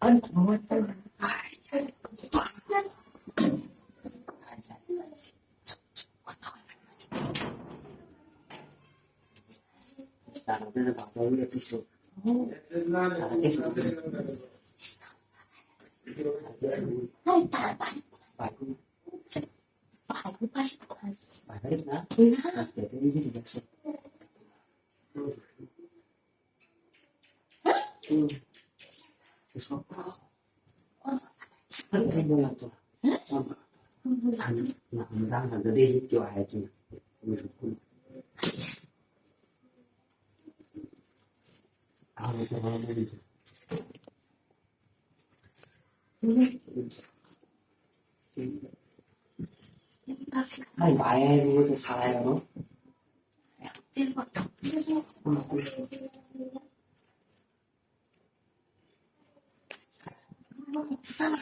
はい。 그래서 한테 몰랐더라. 안, 안, 안, 너네 이렇게 와야지. 아니, 마야의 룰도 살아요, 너? 찔렀다. 様。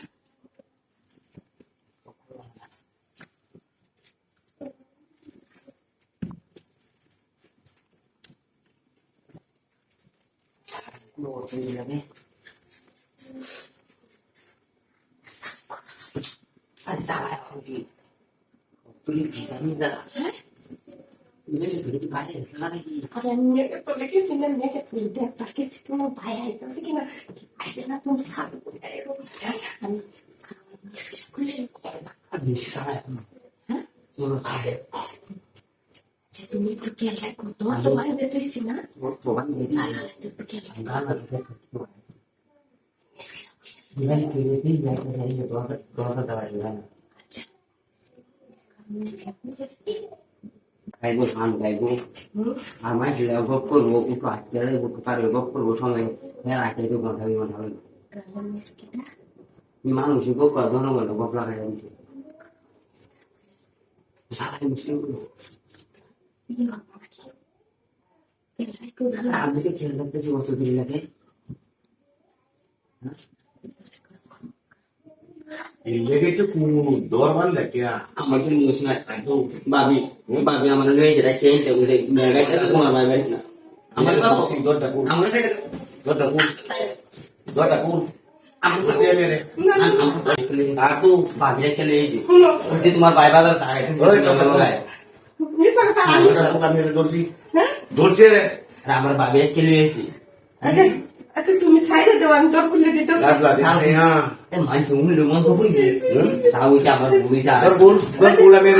もういいよね。さっこさ。あれ、さわらふ。তুমি একটু খেয়াল রাখো তোমার তো মানে দেখতেছি না একটু খেয়াল রাখো मैंने की थी मैं तो सही है थोड़ा सा थोड़ा सा दवाई लगाना अच्छा খাইব ধান গাইব আমার গপ করব উঠো আটকে দেবো পারবে গপ করব সময় হ্যাঁ আটকে তো ঘণ্টা দুই ঘণ্টা হইল মানুষ গোপরা ধন বলে গোপরা খাই দিছে আপনি খেয়াল রাখতেছি বছর দিন লাগে লেগেছে কুমু দরবার লেগে আমার তো না তো ভাবি ভাবি আমার লয়ে যেটা খেয়ে দেবে মেগাইটা তো তোমার ভাই না। আমার আমার তো দরটা কুল আমার সাথে দরটা কুল দরটা আমার সে আমার তোমার ভাই বাজার সারাই ওই তো, ওই তো। মিশা কথা আমি দরটা কুল হ্যাঁ খেলে আচ্ছা আচ্ছা তুমি সাইডে দেও আমি তোর খুলে দিতে হ্যাঁ। এ মানছে উনি রোমান তো বুঝি তাও কি আমার বুঝি দর কুল দর কুল আমি